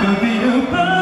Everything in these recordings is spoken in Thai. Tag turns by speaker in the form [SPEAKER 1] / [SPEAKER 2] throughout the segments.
[SPEAKER 1] could be a about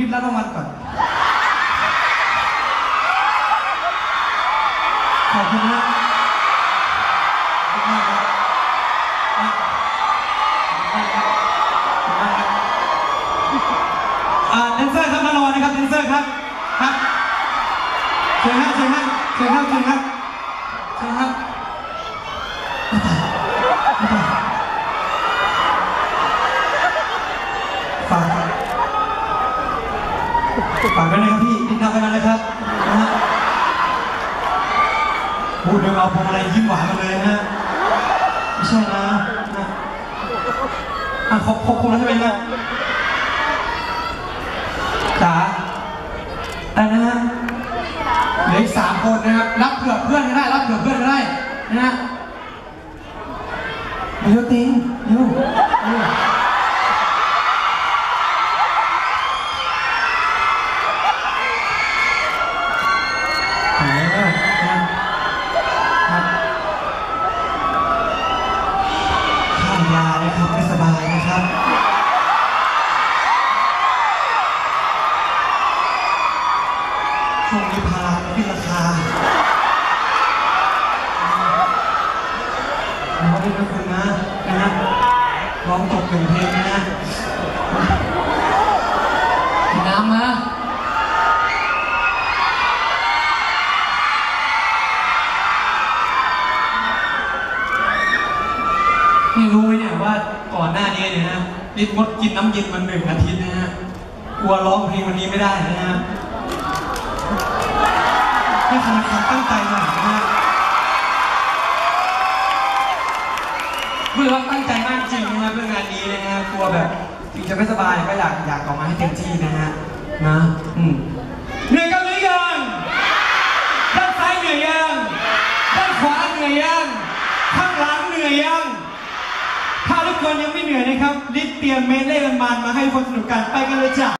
[SPEAKER 1] รีบรับรางวัลก่อน ขอบคุณมากขอบคุณมากครับอะขอบคุณมากครับขอบคุณมากครับอ่าแดนเซอร์ครับมารอนะครับแดนเซอร์ครับ ครับเชิญฮะเชิญฮะเชิญครับเชิญครับ เอาพวงมาลัยยิ้มหวานกัเลยนะฮะไม่ใช่นะนะอะขอบขอบคุณแล้วใช่ไหมฮะจ๋าอะไรนะฮะเหลืออีกสามคนนะครับ รับเผื่อเพื่อนก็ได้ รับเผื่อเพื่อนก็ได้นะฮะเดี๋ยวติงเดี๋ยว กินก็สบายนะครับช่วงนี้พาราลราคาร้องด้วยนคุณนะ
[SPEAKER 2] นะ
[SPEAKER 1] ร้องตกหนึ่งเพลงนะ นี่งดกินน้ำเย็นมาหนึ่งอาทิตย์นะฮะ กลัวร้องเพลงวันนี้ไม่ได้นะฮะนี่คือคามตั้งใจหน่อยนะฮะเพื่อว่าตั้งใจมากจริงนะฮะเพื่องานนี้นะฮะ กลัวแบบถึงจะไม่สบายก็อยากอยากออกมาให้เต็มที่นะฮะ นะ อืมเหนื่อยกันหรือยังด้านซ้ายเหนื่อยยังด้านขวาเหนื่อยยังข้างหลังเหนื่อยยัง คนยังไม่เหนื่อยนะครับลิศเตรียมเมเล่มันๆมาให้คนสนุกกันไปกันเลยจ้ะ